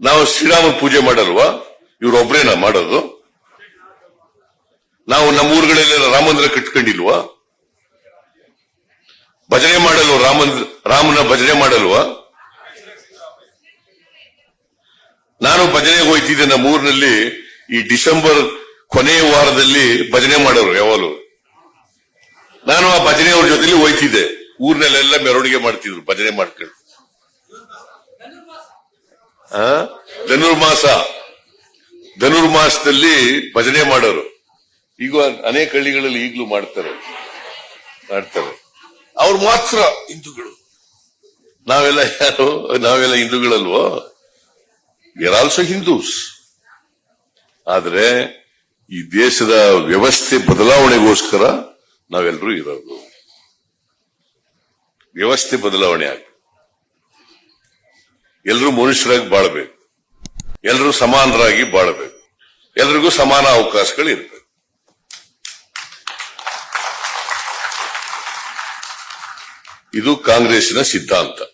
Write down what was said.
ನಾವು ಶ್ರೀರಾಮ ಪೂಜೆ ಮಾಡಲ್ವಾ? ಇವ್ರೊಬ್ರೇನಾ ಮಾಡೋದು? ನಾವು ನಮ್ಮ ಊರುಗಳಲ್ಲೆಲ್ಲ ರಾಮ ಮಂದಿರ ಕಟ್ಕೊಂಡಿಲ್ವಾ? ಭಜನೆ ಮಾಡಲ್ವ ರಾಮ ರಾಮನ ಭಜನೆ ಮಾಡಲ್ವಾ? ನಾನು ಭಜನೆಗೆ ಹೋಯ್ತಿದ್ದೆ ನಮ್ಮ ಊರಿನಲ್ಲಿ ಈ ಡಿಸೆಂಬರ್ ಕೊನೆಯ ವಾರದಲ್ಲಿ ಭಜನೆ ಮಾಡೋರು ಯಾವಾಗಲೂ. ನಾನು ಆ ಭಜನೆಯವ್ರ ಜೊತೆಲಿ ಹೋಯ್ತಿದ್ದೆ. ಊರಿನಲ್ಲೆಲ್ಲ ಮೆರವಣಿಗೆ ಮಾಡ್ತಿದ್ರು ಭಜನೆ ಮಾಡ್ಕೊಂಡು? ಧನುರ್ಮಾಸ. ಧನುರ್ಮಾಸದಲ್ಲಿ ಭಜನೆ ಮಾಡೋರು. ಈಗ ಅನೇಕ ಹಳ್ಳಿಗಳಲ್ಲಿ ಈಗಲೂ ಮಾಡ್ತಾರೆ. ಮಾಡ್ತಾರೆ. ಅವ್ರು ಮಾತ್ರ ಹಿಂದೂಗಳು. ನಾವೆಲ್ಲ ಯಾರು? ನಾವೆಲ್ಲ ಹಿಂದೂಗಳಲ್ವೋ? ಆರ್ ಆಲ್ಸೋ ಹಿಂದೂಸ್ ಆದ್ರೆ ಈ ದೇಶದ ವ್ಯವಸ್ಥೆ ಬದಲಾವಣೆಗೋಸ್ಕರ ನಾವೆಲ್ಲರೂ ಇರೋದು. ವ್ಯವಸ್ಥೆ ಬದಲಾವಣೆ ಆಗ ಎಲ್ಲರೂ ಮನುಷ್ಯರಾಗಿ ಬಾಳ್ಬೇಕು. ಎಲ್ಲರೂ ಸಮಾನರಾಗಿ ಬಾಳ್ಬೇಕು. ಎಲ್ರಿಗೂ ಸಮಾನ ಅವಕಾಶಗಳು ಇರಬೇಕು ಇದು ಕಾಂಗ್ರೆಸ್ಸಿನ ಸಿದ್ಧಾಂತ.